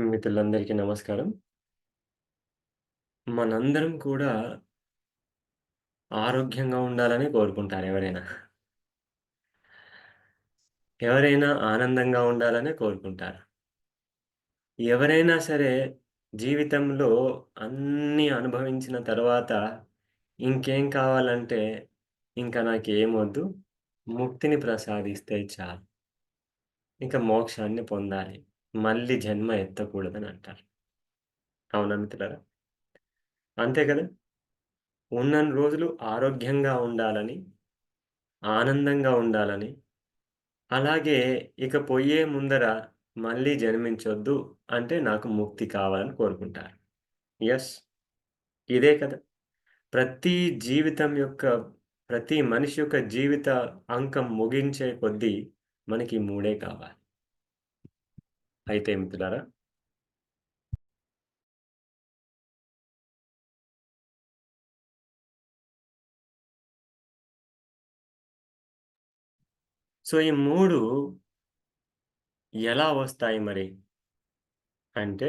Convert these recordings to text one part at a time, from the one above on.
మిత్రులందరికీ నమస్కారం. మనందరం కూడా ఆరోగ్యంగా ఉండాలని కోరుకుంటారు ఎవరైనా. ఎవరైనా ఆనందంగా ఉండాలని కోరుకుంటారు. ఎవరైనా సరే జీవితంలో అన్నీ అనుభవించిన తర్వాత ఇంకేం కావాలంటే, ఇంకా ఇంక నాకేమొద్దు, ముక్తిని ప్రసాదిస్తే చాలు. ఇంకా మోక్షాన్ని పొందాలి. మళ్ళీ జన్మ ఎత్తకూడదని అంటారు. అవునా మిత్రులారా? అంతే కదా! ఉన్నన్ని రోజులు ఆరోగ్యంగా ఉండాలని, ఆనందంగా ఉండాలని, అలాగే ఇక పొయ్యే ముందర మళ్ళీ జన్మించొద్దు అంటే నాకు ముక్తి కావాలని కోరుకుంటారు. ఎస్ ఇదే కదా! ప్రతి జీవితం యొక్క ప్రతి మనిషి యొక్క జీవిత అంకం ముగించే కొద్దీ మనకి మూడే కావాలి. అయితే మిత్రులారా సో, ఈ మూడు ఎలా వస్తాయి మరి? అంటే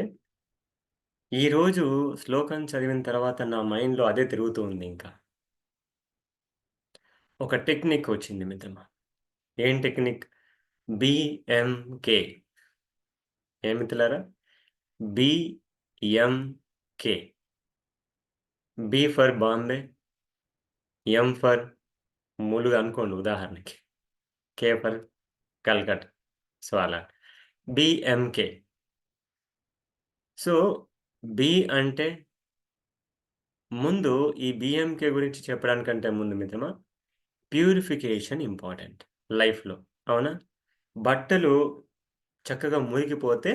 ఈరోజు శ్లోకం చదివిన తర్వాత నా మైండ్‌లో అదే తిరుగుతూ ఉంది ఇంకా. ఒక టెక్నిక్ వచ్చింది మిత్రమా. ఏం టెక్నిక్? బీఎంకే. ఏం BMK B B for Bombay. M for Mulugu అనుకోండి ఉదాహరణకి. K for కల్కట్. సో, అలా. బీఎంకే. సో, బీ అంటే ముందు ఈ బీఎంకే గురించి చెప్పడానికంటే ముందు మిత్రమా, ప్యూరిఫికేషన్ ఇంపార్టెంట్ లైఫ్‌లో. అవునా? బట్టలు చక్కగా మురికిపోతే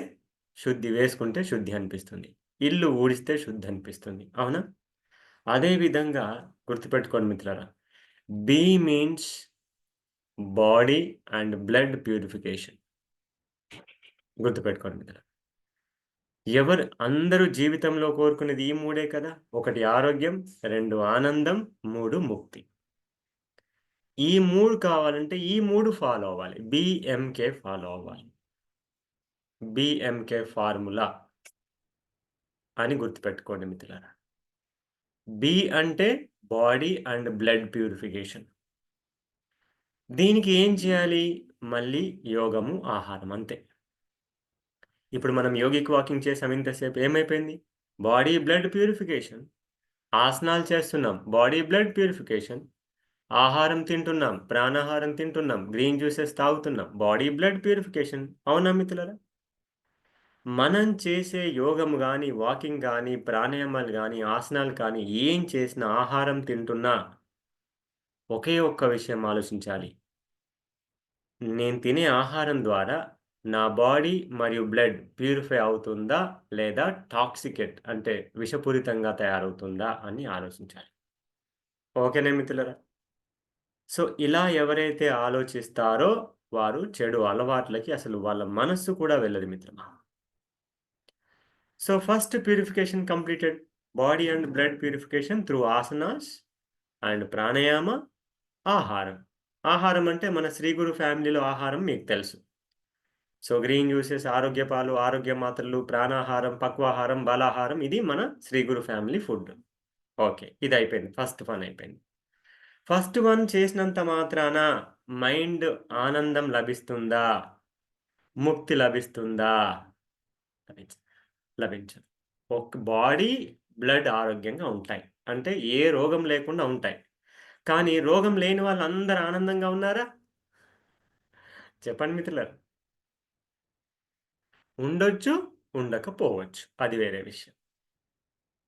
శుద్ధి, వేసుకుంటే శుద్ధి అనిపిస్తుంది. ఇల్లు ఊడిస్తే శుద్ధి అనిపిస్తుంది. అవునా? అదే విధంగా గుర్తుపెట్టుకోండి మిత్రులారా. B means body and blood purification. గుర్తుపెట్టుకోండి మిత్రులారా. ఎవరు అందరూ జీవితంలో కోరుకునేది ఈ మూడే కదా! ఒకటి ఆరోగ్యం, రెండు ఆనందం, మూడు ముక్తి. ఈ మూడు కావాలంటే ఈ మూడు ఫాలో అవ్వాలి. బిఎంకే ఫాలో అవ్వాలి. బిఎంకే ఫార్ములా అని గుర్తుపెట్టుకోండి మిత్రులారా. బి అంటే బాడీ అండ్ బ్లడ్ ప్యూరిఫికేషన్. దీనికి ఏం చేయాలి? మళ్ళీ యోగము, ఆహారం అంతే. ఇప్పుడు మనం యోగిక్ వాకింగ్ చేసాం ఇంతసేపు ఏమైపోయింది? Body blood purification. ఆసనాలు చేస్తున్నాం. Body blood purification. ఆహారం తింటున్నాం. ప్రాణాహారం తింటున్నాం. గ్రీన్ జ్యూసెస్ తాగుతున్నాం. Body blood purification. అవునా మిత్రులరా మనం చేసే యోగం కానీ వాకింగ్ కానీ ప్రాణాయామాలు కానీ ఆసనాలు కానీ ఏం చేసినా ఆహారం తింటున్నా ఒకే ఒక్క విషయం ఆలోచించాలి. నేను తినే ఆహారం ద్వారా నా బాడీ మరియు బ్లడ్ ప్యూరిఫై అవుతుందా? లేదా టాక్సికెట్ అంటే విషపూరితంగా తయారవుతుందా? అని ఆలోచించాలి. ఓకేనే మిత్రులరా సో, ఇలా ఎవరైతే ఆలోచిస్తారో వారు చెడు అలవాట్లకి అసలు వాళ్ళ మనస్సు కూడా వెళ్ళదు మిత్రమా. So, first purification completed. Body and blood purification through asanas and pranayama, ఆహారం. ఆహారం అంటే మన శ్రీ గురు ఫ్యామిలీలో ఆహారం మీకు తెలుసు. సో, గ్రీన్ జ్యూసెస్, ఆరోగ్య పాలు, ఆరోగ్య మాత్రలు, ప్రాణాహారం, పక్వాహారం, బలాహారం ఇది మన Shri Guru family food. Okay. ఇది అయిపోయింది. ఫస్ట్ వన్ అయిపోయింది. ఫస్ట్ వన్ చేసినంత మాత్రాన మైండ్ ఆనందం లభిస్తుందా? ముక్తి లభిస్తుందా? లభించదు. ఒక బాడీ, బ్లడ్ ఆరోగ్యంగా ఉంటాయి. అంటే ఏ రోగం లేకుండా ఉంటాయి. కానీ రోగం లేని వాళ్ళందరూ ఆనందంగా ఉన్నారా? చెప్పండి మిత్రులారా. ఉండొచ్చు, ఉండకపోవచ్చు. అది వేరే విషయం.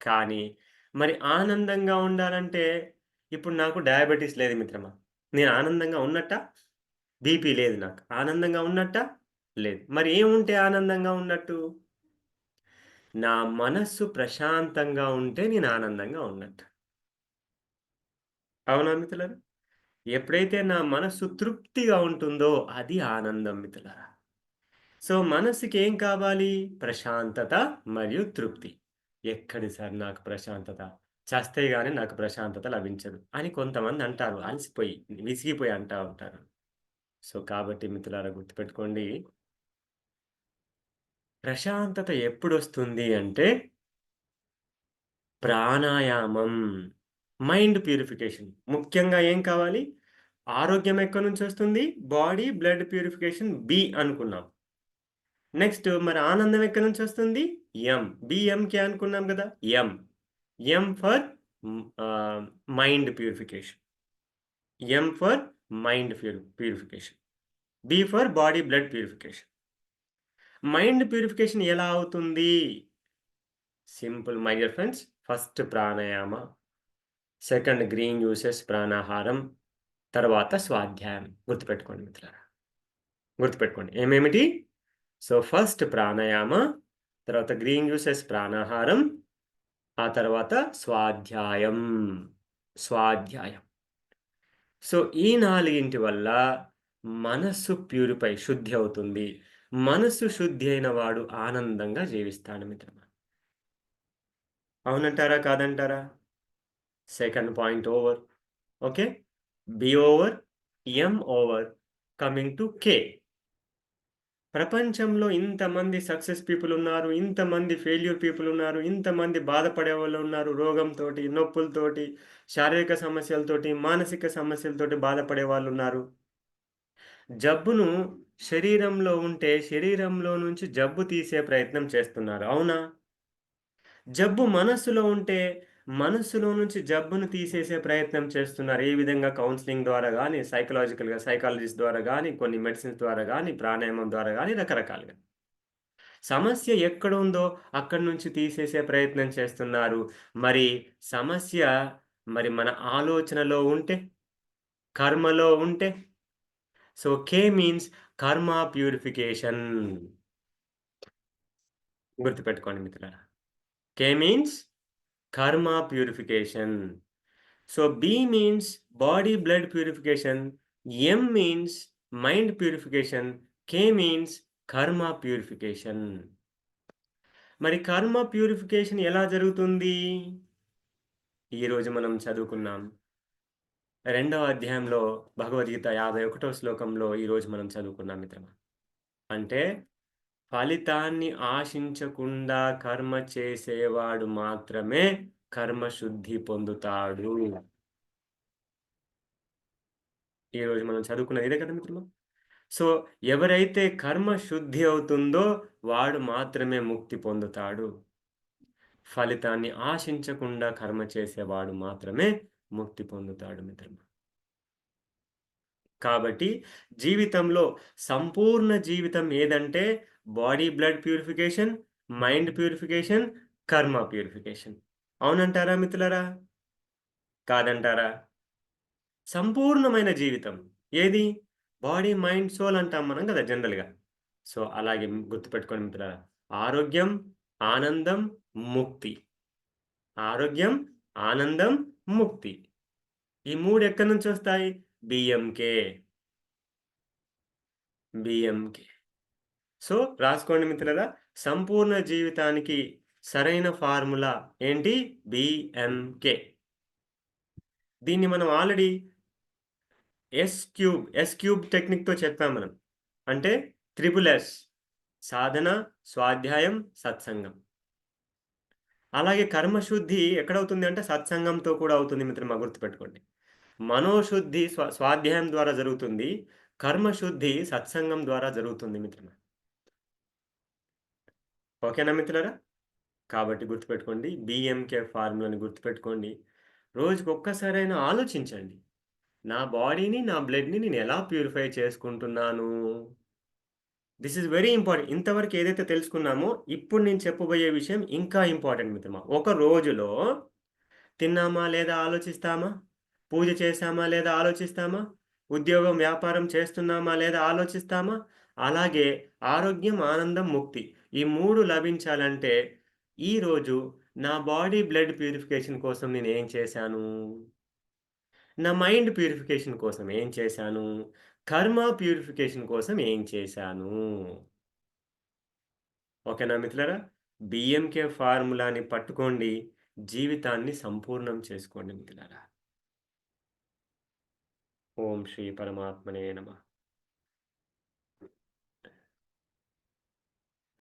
కానీ మరి ఆనందంగా ఉండాలంటే ఇప్పుడు నాకు డయాబెటీస్ లేదు మిత్రమా. నేను ఆనందంగా ఉన్నట్టా? బీపీ లేదు నాకు. ఆనందంగా ఉన్నట్టా? లేదు. మరి ఏముంటే ఆనందంగా ఉన్నట్టు? నా మనస్సు ప్రశాంతంగా ఉంటే నేను ఆనందంగా ఉన్నట్టు. అవునా మిత్రులారా? ఎప్పుడైతే నా మనస్సు తృప్తిగా ఉంటుందో అది ఆనందం మిత్రులారా. సో, మనస్సుకి ఏం కావాలి? ప్రశాంతత మరియు తృప్తి. ఎక్కడి సార్ నాకు ప్రశాంతత? చస్తే కానీ నాకు ప్రశాంతత లభించదు అని కొంతమంది అంటారు. అలసిపోయి, విసిగిపోయి అంటా ఉంటారు.. సో, కాబట్టి మిత్రులారా గుర్తుపెట్టుకోండి ప్రశాంతత ఎప్పుడొస్తుంది అంటే ప్రాణాయామం. Mind purification. ముఖ్యంగా ఏం కావాలి? ఆరోగ్యం ఎక్కడి నుంచి వస్తుంది బాడీ, బ్లడ్ ప్యూరిఫికేషన్ బి అనుకున్నాం. నెక్స్ట్ మరి ఆనందం ఎక్కడి నుంచి వస్తుంది ఎం. బిఎంకే అనుకున్నాం కదా M. M for mind purification. M for mind pure purification. B for body blood purification. Mind purification ఎలా అవుతుంది? Simple my dear friends. First pranayama. Second green juices ప్రాణాహారం. తర్వాత స్వాధ్యాయం. గుర్తుపెట్టుకోండి మిత్రులారా. గుర్తుపెట్టుకోండి. ఏమేమిటి? సో, ఫస్ట్ ప్రాణాయామ, తర్వాత గ్రీన్ జ్యూసెస్ ప్రాణాహారం, ఆ తర్వాత స్వాధ్యాయం. స్వాధ్యాయం. సో, ఈ నాలుగింటి వల్ల మనస్సు ప్యూరిఫై శుద్ధి అవుతుంది. మనస్సు శుద్ధి అయిన వాడు ఆనందంగా జీవిస్తాడు మిత్రమా. అవునంటారా? కాదంటారా? Second point over. Okay. B over, M over, coming to K. ప్రపంచంలో ఇంతమంది సక్సెస్ పీపుల్ ఉన్నారు. ఇంతమంది ఫెయిల్యూర్ పీపుల్ ఉన్నారు. ఇంతమంది బాధపడే వాళ్ళు ఉన్నారు. రోగంతో నొప్పులతోటి, శారీరక సమస్యలతోటి, మానసిక సమస్యలతోటి బాధపడే వాళ్ళు ఉన్నారు జబ్బును శరీరంలో ఉంటే శరీరంలో నుంచి జబ్బు తీసే ప్రయత్నం చేస్తున్నారు. అవునా? జబ్బు మనస్సులో ఉంటే మనస్సులో నుంచి జబ్బును తీసేసే ప్రయత్నం చేస్తున్నారు. ఏ విధంగా కౌన్సిలింగ్ ద్వారా కానీ సైకలాజికల్‌గా సైకాలజిస్ట్ ద్వారా కానీ కొన్ని మెడిసిన్స్ ద్వారా కానీ ప్రాణాయామం ద్వారా కానీ రకరకాలుగా. సమస్య ఎక్కడ ఉందో అక్కడి నుంచి తీసేసే ప్రయత్నం చేస్తున్నారు. మరి సమస్య మరి మన ఆలోచనలో ఉంటే, కర్మలో ఉంటే so, K means karma purification. గుర్తుపెట్టుకోండి మిత్రులారా. K means karma purification. So, B means body blood purification. M means mind purification. K means karma purification. మరి కర్మ ప్యూరిఫికేషన్ ఎలా జరుగుతుంది? ఈరోజు మనం చదువుకున్నాం. రెండవ అధ్యాయంలో భగవద్గీత 51వ శ్లోకంలో ఈరోజు మనం చదువుకున్నాం మిత్రమా. అంటే ఫలితాన్ని ఆశించకుండా కర్మ చేసేవాడు మాత్రమే కర్మ శుద్ధి పొందుతాడు. ఈరోజు మనం చదువుకున్నది ఇదే కదా మిత్రమా. సో, ఎవరైతే కర్మ శుద్ధి అవుతుందో వాడు మాత్రమే ముక్తి పొందుతాడు. ఫలితాన్ని ఆశించకుండా కర్మ చేసేవాడు మాత్రమే ముక్తి పొందుతాడు మిత్రమా. కాబట్టి జీవితంలో సంపూర్ణ జీవితం ఏదంటే body blood purification, mind purification, karma purification. అవునంటారా మిత్రులరా కాదంటారా? సంపూర్ణమైన జీవితం. ఏది? బాడీ, మైండ్, సోల్ అంటాం మనం కదా జనరల్‌గా. సో, అలాగే గుర్తుపెట్టుకోండి మిత్రులారా. ఆరోగ్యం, ఆనందం, ముక్తి. ఆరోగ్యం, ఆనందం, ముక్తి. ఈ మూడు ఎక్కడి నుంచి వస్తాయి బిఎంకే. బిఎంకే. సో, రాసుకోండి మిత్రులరా సంపూర్ణ జీవితానికి సరైన ఫార్ములా ఏంటి? బిఎంకే. దీన్ని మనం already S cube, S cube టెక్నిక్‌తో చెప్పాం మనం. అంటే త్రిపుల్ ఎస్. సాధన, స్వాధ్యాయం, సత్సంగం. అలాగే కర్మశుద్ధి ఎక్కడవుతుంది అంటే సత్సంగంతో కూడా అవుతుంది మిత్రమా గుర్తుపెట్టుకోండి. మనోశుద్ధి స్వ స్వాధ్యాయం ద్వారా జరుగుతుంది. కర్మశుద్ధి సత్సంగం ద్వారా జరుగుతుంది మిత్రమా. ఓకేనా మిత్రులరా కాబట్టి గుర్తుపెట్టుకోండి. బిఎంకే ఫార్ములాని గుర్తుపెట్టుకోండి. రోజుకొక్కసారైనా ఆలోచించండి. నా బాడీని, నా బ్లడ్‌ని నేను ఎలా ప్యూరిఫై చేసుకుంటున్నాను? This is very important. ఇంతవరకు ఏదైతే తెలుసుకున్నామో ఇప్పుడు నేను చెప్పబోయే విషయం ఇంకా ఇంపార్టెంట్ మిత్రమా. ఒక రోజులో తిన్నామా లేదా ఆలోచిస్తామా? పూజ చేశామా లేదా ఆలోచిస్తామా? ఉద్యోగం, వ్యాపారం చేస్తున్నామా లేదా ఆలోచిస్తామా? అలాగే ఆరోగ్యం, ఆనందం, ముక్తి. ఈ మూడు లభించాలంటే ఈరోజు నా బాడీ బ్లడ్ ప్యూరిఫికేషన్ కోసం నేను ఏం చేశాను? నా మైండ్ ప్యూరిఫికేషన్ కోసం ఏం చేశాను? కర్మ ప్యూరిఫికేషన్ కోసం ఏం చేశాను? ఓకేనా మిత్రులరా బిఎంకే ఫార్ములాని పట్టుకోండి. జీవితాన్ని సంపూర్ణం చేసుకోండి మిత్రులరా ఓం శ్రీ పరమాత్మనే నమః.